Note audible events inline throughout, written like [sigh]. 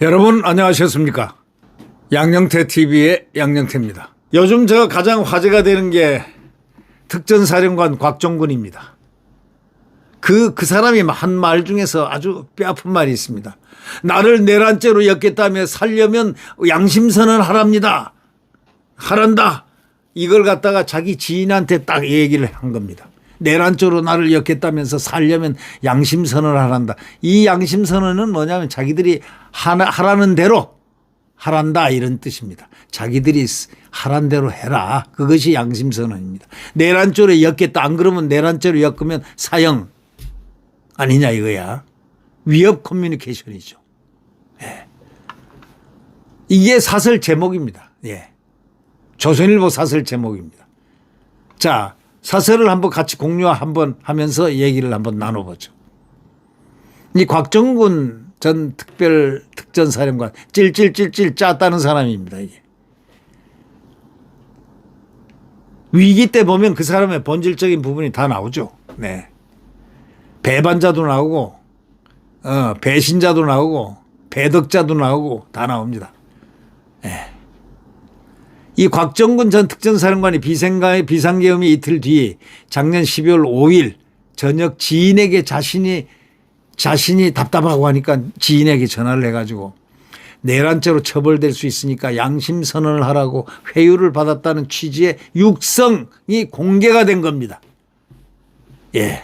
여러분 안녕하셨습니까? 양영태 TV의 양영태입니다. 요즘 저 가장 화제가 되는 게 특전사령관 곽종군입니다. 그, 그 사람이 한 말 중에서 아주 뼈아픈 말이 있습니다. 나를 내란죄로 엮겠다며 살려면 양심선언 하랍니다. 하란다. 이걸 갖다가 자기 지인한테 딱 얘기를 한 겁니다. 내란죄로 나를 엮겠다면서 살려면 양심선언을 하란다. 이 양심선언은 뭐냐면 자기들이 하나, 하라는 대로 하란다 이런 뜻입니다. 자기들이 하란 대로 해라. 그것이 양심선언입니다. 내란죄로 엮겠다. 안 그러면 내란죄로 엮으면 사형 아니냐 이거야. 위협 커뮤니케이션이죠. 예. 이게 사설 제목입니다. 예. 조선일보 사설 제목입니다. 자, 사설을 한번 같이 공유 한번 하면서 얘기를 한번 나눠보죠. 이 곽정군 전 특별 특전사령관 찔찔찔찔 짰다는 사람입니다. 이게. 위기 때 보면 그 사람의 본질적인 부분이 다 나오죠. 네. 배반자도 나오고, 어, 배신자도 나오고, 배덕자도 나오고 다 나옵니다. 예. 이 곽정근 전 특전사령관이 비생가의 비상계엄이 이틀 뒤 작년 12월 5일 저녁 지인에게 자신이 자신이 답답하고 하니까 지인에게 전화를 해가지고 내란죄로 처벌될 수 있으니까 양심 선언을 하라고 회유를 받았다는 취지의 육성이 공개가 된 겁니다. 예.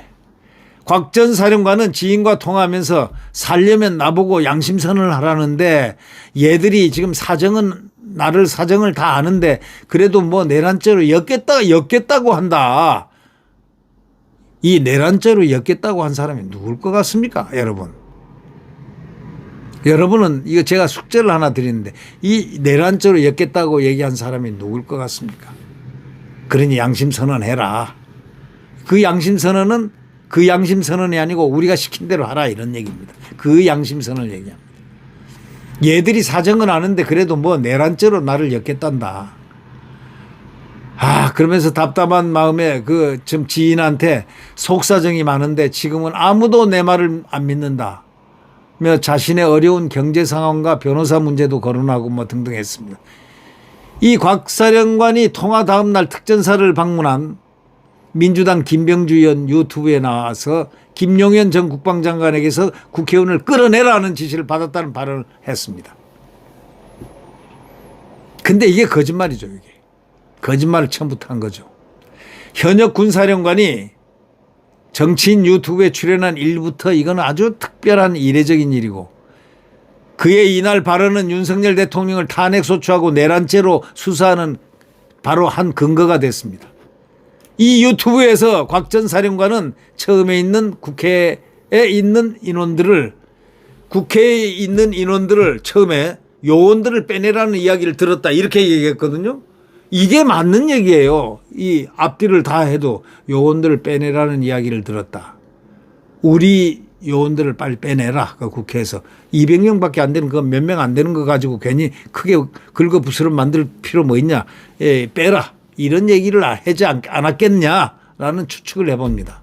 곽 전 사령관은 지인과 통화하면서 살려면 나보고 양심 선언을 하라는데 얘들이 지금 사정은 나를 사정을 다 아는데 그래도 뭐 내란죄로 엮겠다 엮겠다고 한다. 이 내란죄로 엮겠다고 한 사람이 누굴 것 같습니까, 여러분? 여러분은 이거 제가 숙제를 하나 드리는데 이 내란죄로 엮겠다고 얘기한 사람이 누굴 것 같습니까? 그러니 양심 선언해라. 그 양심 선언은 그 양심 선언이 아니고 우리가 시킨 대로 하라 이런 얘기입니다. 그 양심 선언을 얘기합니다. 얘들이 사정은 아는데 그래도 뭐 내란죄로 나를 엮겠단다. 아, 그러면서 답답한 마음에 그좀 지인한테 속사정이 많은데 지금은 아무도 내 말을 안 믿는다. 며 자신의 어려운 경제 상황과 변호사 문제도 거론하고 뭐 등등 했습니다. 이 곽사령관이 통화 다음 날 특전사를 방문한 민주당 김병주 의원 유튜브에 나와서 김용현 전 국방장관에게서 국회의원을 끌어내라는 지시를 받았다는 발언을 했습니다. 근데 이게 거짓말이죠, 이게. 거짓말을 처음부터 한 거죠. 현역 군사령관이 정치인 유튜브에 출연한 일부터 이건 아주 특별한 이례적인 일이고 그의 이날 발언은 윤석열 대통령을 탄핵 소추하고 내란죄로 수사하는 바로 한 근거가 됐습니다. 이 유튜브에서 곽 전 사령관은 처음에 있는 국회에 있는 인원들을 국회에 있는 인원들을 처음에 요원들을 빼내라는 이야기를 들었다 이렇게 얘기했거든요. 이게 맞는 얘기예요. 이 앞뒤를 다 해도 요원들을 빼내라는 이야기를 들었다. 우리 요원들을 빨리 빼내라. 그 국회에서 200명밖에 안 되는 거몇명 안 되는 거 가지고 괜히 크게 긁어 부스럼 만들 필요 뭐 있냐? 예, 빼라. 이런 얘기를 하지 않았겠냐라는 추측을 해봅니다.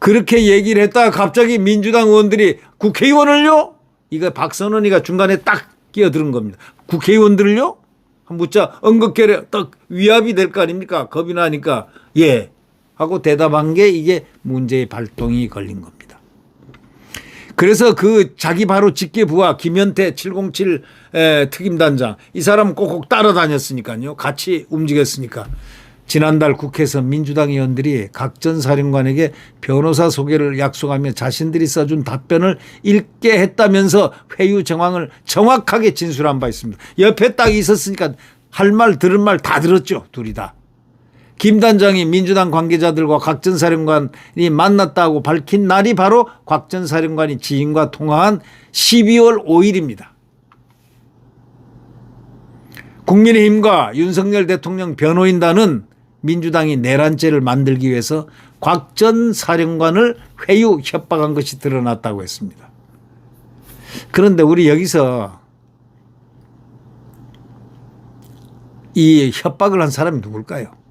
그렇게 얘기를 했다가 갑자기 민주당 의원들이 국회의원을요? 이거 박선원이가 중간에 딱 끼어드는 겁니다. 국회의원들을요? 한 묻자 언급결에 딱 위압이 될 거 아닙니까? 겁이 나니까 예 하고 대답한 게 이게 문제의 발동이 걸린 겁니다. 그래서 그 자기 바로 직계 부하 김현태 707 특임단장 이 사람 꼭꼭 따라다녔으니까요. 같이 움직였으니까 지난달 국회에서 민주당 의원들이 각 전 사령관에게 변호사 소개를 약속하며 자신들이 써준 답변을 읽게 했다면서 회유 정황을 정확하게 진술한 바 있습니다. 옆에 딱 있었으니까 할 말 들은 말 다 들었죠. 둘이 다. 김 단장이 민주당 관계자들과 곽 전 사령관이 만났다고 밝힌 날이 바로 곽 전 사령관이 지인과 통화한 12월 5일입니다. 국민의힘과 윤석열 대통령 변호인단은 민주당이 내란죄를 만들기 위해서 곽 전 사령관을 회유 협박한 것이 드러났다고 했습니다. 그런데 우리 여기서 이 협박을 한 사람이 누굴까요?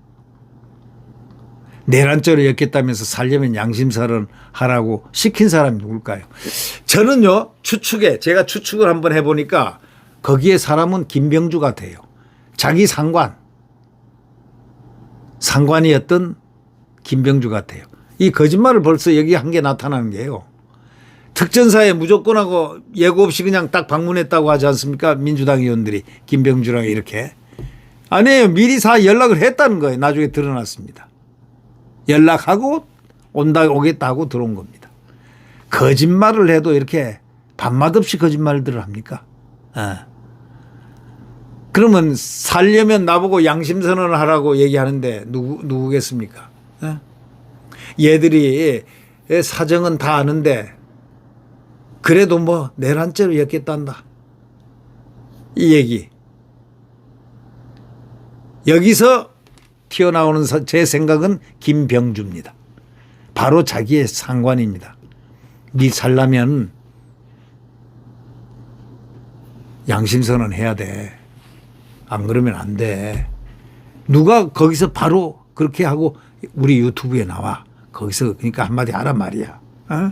내란죄로 엮겠다면서 살려면 양심살은 하라고 시킨 사람이 누굴까요? 저는요 추측에 제가 추측을 한번 해보니까 거기에 사람은 김병주 같아요. 자기 상관 상관이었던 김병주 같아요. 이 거짓말을 벌써 여기 한 게 나타나는 게요. 특전사에 무조건하고 예고 없이 그냥 딱 방문했다고 하지 않습니까? 민주당 의원들이 김병주랑 이렇게 아니에요. 미리 사 연락을 했다는 거예요. 나중에 드러났습니다. 연락하고 온다 오겠다 하고 들어온 겁니다. 거짓말을 해도 이렇게 밤맛 없이 거짓말들을 합니까? 예. 그러면 살려면 나보고 양심선언을 하라고 얘기하는데 누구 누구겠습니까? 예? 얘들이 사정은 다 아는데 그래도 뭐 내란죄로 엮겠단다. 이 얘기. 여기서 튀어나오는 사- 제 생각은 김병주입니다. 바로 자기의 상관입니다. 네 살라면 양심선언 해야 돼. 안 그러면 안 돼. 누가 거기서 바로 그렇게 하고 우리 유튜브에 나와. 거기서 그러니까 한마디 하란 말이야. 어?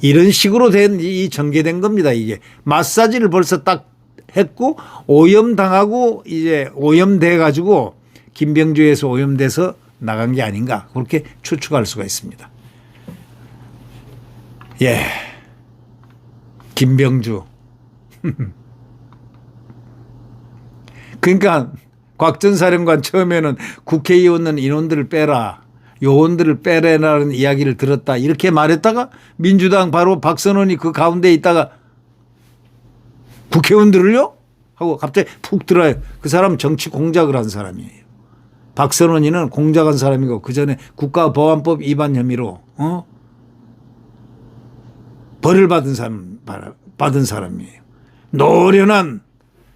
이런 식으로 된 이 전개된 겁니다. 이게 마사지를 벌써 딱 했고 오염 당하고 이제 오염돼 가지고 김병주에서 오염돼서 나간 게 아닌가 그렇게 추측할 수가 있습니다. 예, 김병주. [laughs] 그러니까 곽전 사령관 처음에는 국회의원은 인원들을 빼라. 요원들을 빼라는 이야기를 들었다. 이렇게 말했다가 민주당 바로 박선원이 그 가운데 있다가 국회의원들을요? 하고 갑자기 푹 들어요. 그 사람 정치 공작을 한 사람이에요. 박선원이는 공작한 사람이고 그 전에 국가보안법 위반 혐의로 어? 벌을 받은 사람 받은 사람이에요. 노련한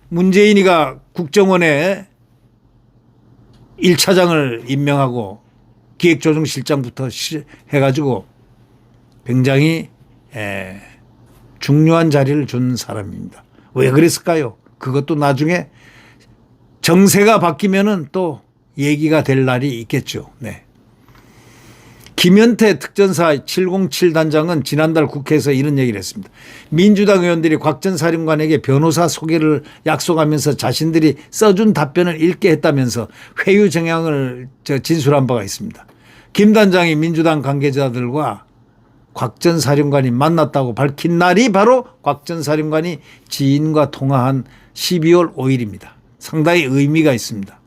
문재인이가 국정원에 1차장을 임명하고 기획조정실장부터 시- 해가지고 굉장히 에, 중요한 자리를 준 사람입니다. 왜 그랬을까요? 그것도 나중에 정세가 바뀌면은 또 얘기가 될 날이 있겠죠. 네. 김현태 특전사 707 단장은 지난달 국회에서 이런 얘기를 했습니다. 민주당 의원들이 곽 전 사령관에게 변호사 소개를 약속하면서 자신들이 써준 답변을 읽게 했다면서 회유 정향을 저 진술한 바가 있습니다. 김 단장이 민주당 관계자들과 곽 전 사령관이 만났다고 밝힌 날이 바로 곽 전 사령관이 지인과 통화한 12월 5일입니다. 상당히 의미가 있습니다.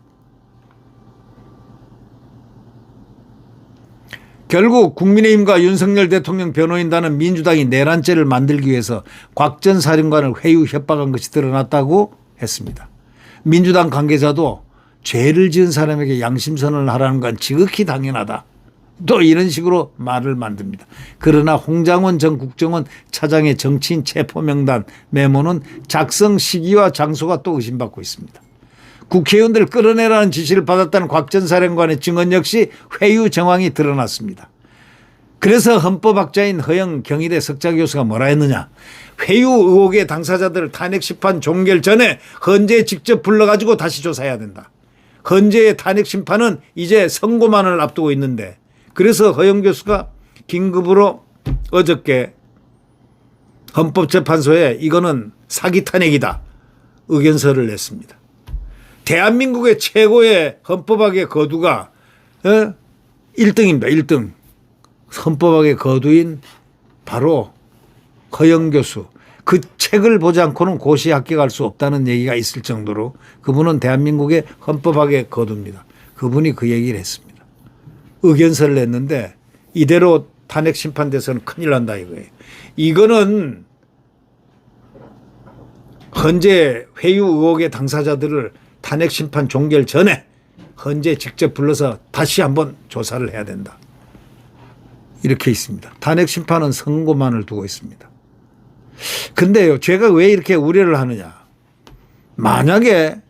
결국 국민의힘과 윤석열 대통령 변호인단은 민주당이 내란죄를 만들기 위해서 곽 전 사령관을 회유 협박한 것이 드러났다고 했습니다. 민주당 관계자도 죄를 지은 사람에게 양심선언을 하라는 건 지극히 당연하다. 또 이런 식으로 말을 만듭니다. 그러나 홍장원 전 국정원 차장의 정치인 체포 명단 메모는 작성 시기와 장소가 또 의심받고 있습니다. 국회의원들 끌어내라는 지시를 받았다는 곽전 사령관의 증언 역시 회유 정황이 드러났습니다. 그래서 헌법학자인 허영 경희대 석좌 교수가 뭐라 했느냐. 회유 의혹의 당사자들을 탄핵 심판 종결 전에 헌재에 직접 불러가지고 다시 조사해야 된다. 헌재의 탄핵 심판은 이제 선고만을 앞두고 있는데 그래서 허영 교수가 긴급으로 어저께 헌법재판소에 이거는 사기 탄핵이다 의견서를 냈습니다. 대한민국의 최고의 헌법학의 거두가 어? 1등입니다. 1등. 헌법학의 거두인 바로 허영 교수. 그 책을 보지 않고는 고시 합격할 수 없다는 얘기가 있을 정도로 그분은 대한민국의 헌법학의 거두입니다. 그분이 그 얘기를 했습니다. 의견서를 냈는데 이대로 탄핵 심판돼서는 큰일 난다 이거예요. 이거는 헌재 회유 의혹의 당사자들을 탄핵 심판 종결 전에 헌재 직접 불러서 다시 한번 조사를 해야 된다. 이렇게 있습니다. 탄핵 심판은 선고만을 두고 있습니다. 근데요, 제가 왜 이렇게 우려를 하느냐. 만약에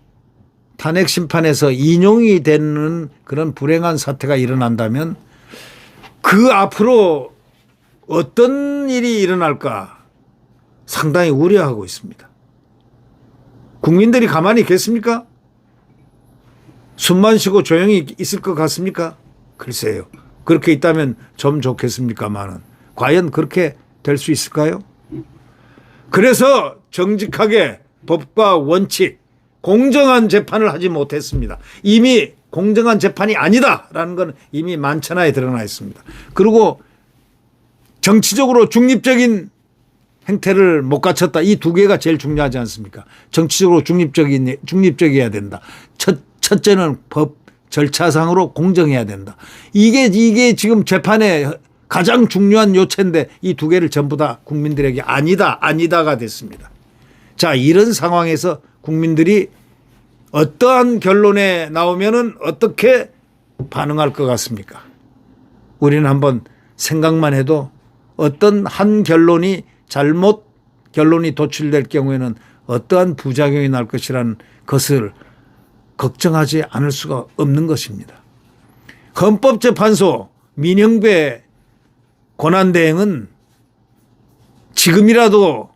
탄핵 심판에서 인용이 되는 그런 불행한 사태가 일어난다면 그 앞으로 어떤 일이 일어날까 상당히 우려하고 있습니다. 국민들이 가만히 있겠습니까? 숨만 쉬고 조용히 있을 것 같습니까? 글쎄요. 그렇게 있다면 좀 좋겠습니까만은 과연 그렇게 될 수 있을까요? 그래서 정직하게 법과 원칙, 공정한 재판을 하지 못했습니다. 이미 공정한 재판이 아니다라는 건 이미 만천하에 드러나 있습니다. 그리고 정치적으로 중립적인 행태를 못 갖췄다. 이 두 개가 제일 중요하지 않습니까? 정치적으로 중립적인 중립적이어야 된다. 첫 첫째는 법 절차상으로 공정해야 된다. 이게 이게 지금 재판의 가장 중요한 요체인데 이 두 개를 전부 다 국민들에게 아니다 아니다가 됐습니다. 자 이런 상황에서 국민들이 어떠한 결론에 나오면은 어떻게 반응할 것 같습니까? 우리는 한번 생각만 해도 어떤 한 결론이 잘못 결론이 도출될 경우에는 어떠한 부작용이 날 것이라는 것을 걱정하지 않을 수가 없는 것입니다. 헌법재판소 민영배 권한대행은 지금이라도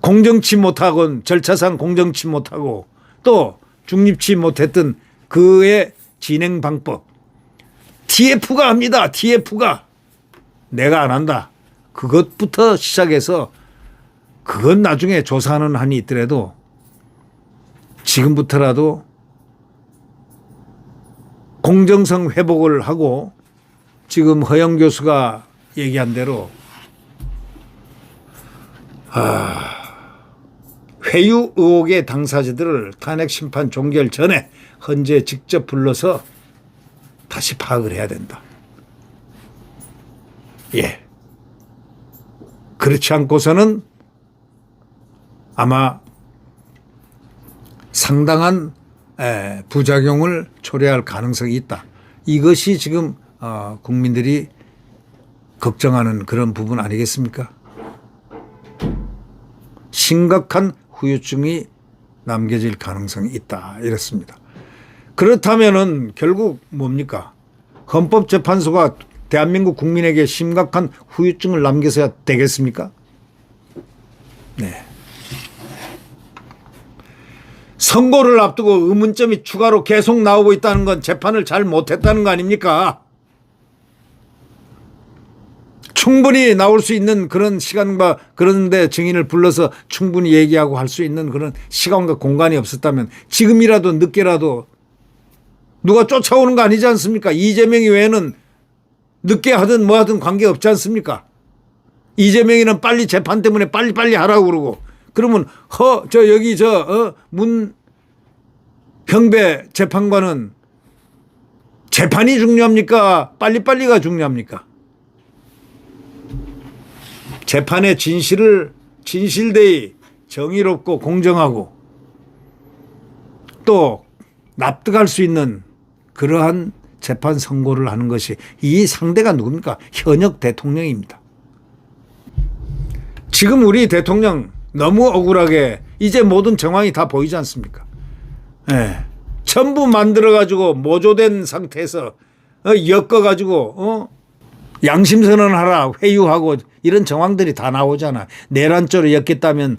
공정치 못하고 절차상 공정치 못하고 또 중립치 못했던 그의 진행 방법 TF가 합니다. TF가 내가 안 한다. 그것부터 시작해서 그건 나중에 조사하는 한이 있더라도 지금부터라도 공정성 회복을 하고 지금 허영 교수가 얘기한 대로 아, 회유 의혹의 당사자들을 탄핵 심판 종결 전에 헌재 직접 불러서 다시 파악을 해야 된다. 예. 그렇지 않고서는 아마 상당한 에, 부작용을 초래할 가능성이 있다. 이것이 지금 어, 국민들이 걱정하는 그런 부분 아니겠습니까? 심각한 후유증이 남겨질 가능성이 있다. 이렇습니다. 그렇다면은 결국 뭡니까? 헌법재판소가 대한민국 국민에게 심각한 후유증을 남겨서야 되겠습니까? 네. 선고를 앞두고 의문점이 추가로 계속 나오고 있다는 건 재판을 잘 못했다는 거 아닙니까? 충분히 나올 수 있는 그런 시간과 그런데 증인을 불러서 충분히 얘기하고 할 수 있는 그런 시간과 공간이 없었다면 지금이라도 늦게라도 누가 쫓아오는 거 아니지 않습니까? 이재명이 외에는 늦게 하든 뭐 하든 관계 없지 않습니까? 이재명이는 빨리 재판 때문에 빨리빨리 하라고 그러고 그러면 허 저 여기 저문 평배 재판관은 재판이 중요합니까? 빨리빨리가 중요합니까? 재판의 진실을 진실되이 정의롭고 공정하고 또 납득할 수 있는 그러한 재판 선고를 하는 것이 이 상대가 누굽니까? 현역 대통령입니다. 지금 우리 대통령 너무 억울하게 이제 모든 정황이 다 보이지 않습니까? 예. 전부 만들어 가지고 모조된 상태에서 어, 엮어 가지고 어? 양심 선언하라 회유하고 이런 정황들이 다 나오잖아. 내란죄로 엮겠다면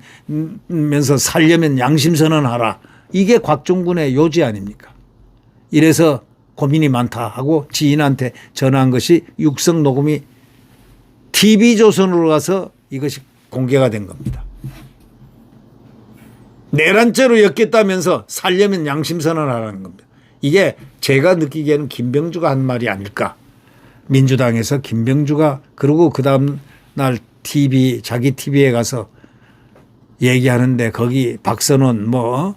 면서 살려면 양심 선언하라. 이게 곽종군의 요지 아닙니까? 이래서 고민이 많다 하고 지인한테 전화한 것이 육성 녹음이 TV조선으로 가서 이것이 공개가 된 겁니다. 내란죄로 엮겠다면서 살려면 양심선언 하라는 겁니다. 이게 제가 느끼기에는 김병주가 한 말이 아닐까. 민주당에서 김병주가 그러고 그 다음 날 TV 자기 TV에 가서 얘기하는데 거기 박선원 뭐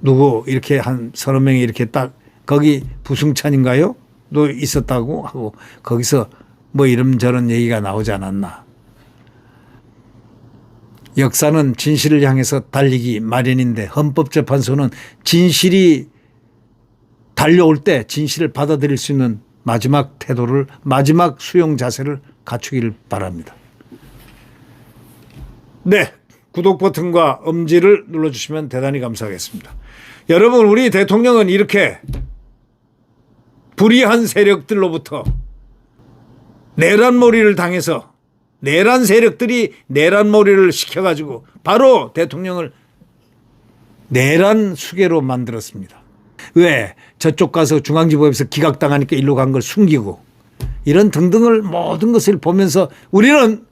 누구 이렇게 한 서너 명이 이렇게 딱 거기 부승찬인가요? 도 있었다고 하고 거기서 뭐 이런 저런 얘기가 나오지 않았나. 역사는 진실을 향해서 달리기 마련인데 헌법재판소는 진실이 달려올 때 진실을 받아들일 수 있는 마지막 태도를 마지막 수용 자세를 갖추기를 바랍니다. 네. 구독 버튼과 엄지를 눌러주시면 대단히 감사하겠습니다. 여러분, 우리 대통령은 이렇게 불의한 세력들로부터 내란몰이를 당해서 내란 세력들이 내란몰이를 시켜가지고 바로 대통령을 내란 수계로 만들었습니다. 왜 저쪽 가서 중앙지법에서 기각당하니까 일로 간 걸 숨기고 이런 등등을 모든 것을 보면서 우리는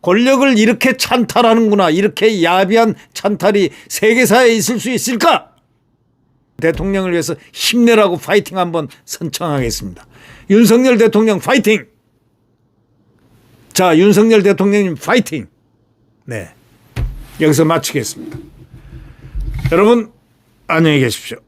권력을 이렇게 찬탈하는구나 이렇게 야비한 찬탈이 세계사에 있을 수 있을까? 대통령을 위해서 힘내라고 파이팅 한번 선청하겠습니다. 윤석열 대통령 파이팅! 자, 윤석열 대통령님 파이팅! 네. 여기서 마치겠습니다. 여러분, 안녕히 계십시오.